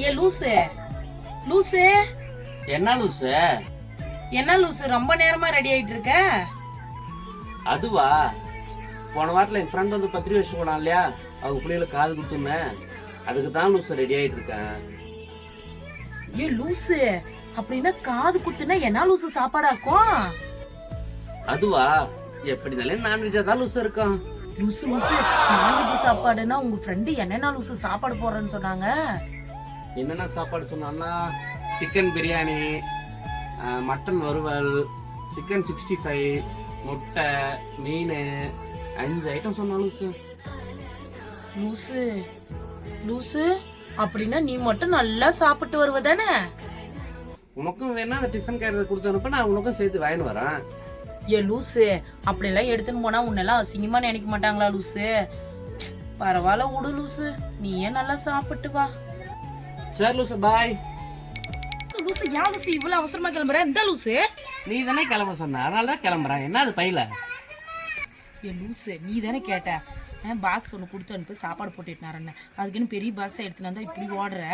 ஏ லூசு. லூசு. என்ன லூசு? என்ன லூசு ரொம்ப நேரமா ரெடி ஆயிட்டு இருக்க அதுவா? போன வாரத்துல என் ஃப்ரெண்ட் வந்து பத்திரிகை வச்சு போனான் இல்லையா? அவங்க பிள்ளைகளுக்கு காது கொடுத்துருந்தேன் அதுக்கு தான் லூசு ரெடி ஆயிட்டு இருக்கேன் ஏ லூசு. அப்படின்னா காது குத்துனா என்ன லூசு சாப்பாடாக்கும்? அதுவா? எப்படினாலும் நான்வெஜ்ஜா தான் லூசு இருக்கும். லூசு லூசு. நான்வெஜ் சாப்பாடுன்னா உங்க ஃப்ரெண்டு என்னென்ன லூசு சாப்பாடு போடுறேன்னு சொன்னாங்க? என்னென்ன சாப்பாடு சொன்னான்னா சிக்கன் பிரியாணி மட்டன் வறுவல் சிக்கன் சிக்ஸ்டி ஃபைவ் முட்டை மீன் அஞ்சு ஐட்டம் சொன்னா லூசு. லூசு லூசு. அப்படின்னா நீ மட்டும் நல்லா சாப்பிட்டு வருவ தானே உனக்கும் வேணா அந்த டிஃபன் கேரியர் கொடுத்து அனுப்ப நான் உனக்கும் சேர்த்து வாங்கிட்டு வரேன். ஏ லூசு. அப்படியெல்லாம் எடுத்துன்னு போனா உன்னெல்லாம் அசிங்கமா நினைக்க மாட்டாங்களா லூசு? பரவாயில்ல விடு லூசு. நீயே நல்லா சாப்பிட்டு வா. சரி லூசு பாய் லூசு யா லூசு இவ்வளவு அவசரமா கிளம்புற? இந்த லூசு. நீ தானே கிளம்ப சொன்ன. அதனால தான் கிளம்புறேன் என்ன அது பையில? ஏ லூசு நீ தானே கேட்ட பாக்ஸ் ஒன்று கொடுத்து அனுப்பி. சாப்பாடு போட்டுட்டாரன்னு அதுக்குன்னு பெரிய பாக்ஸை எடுத்துன்னு வந்தா இப்படி ஓடுற.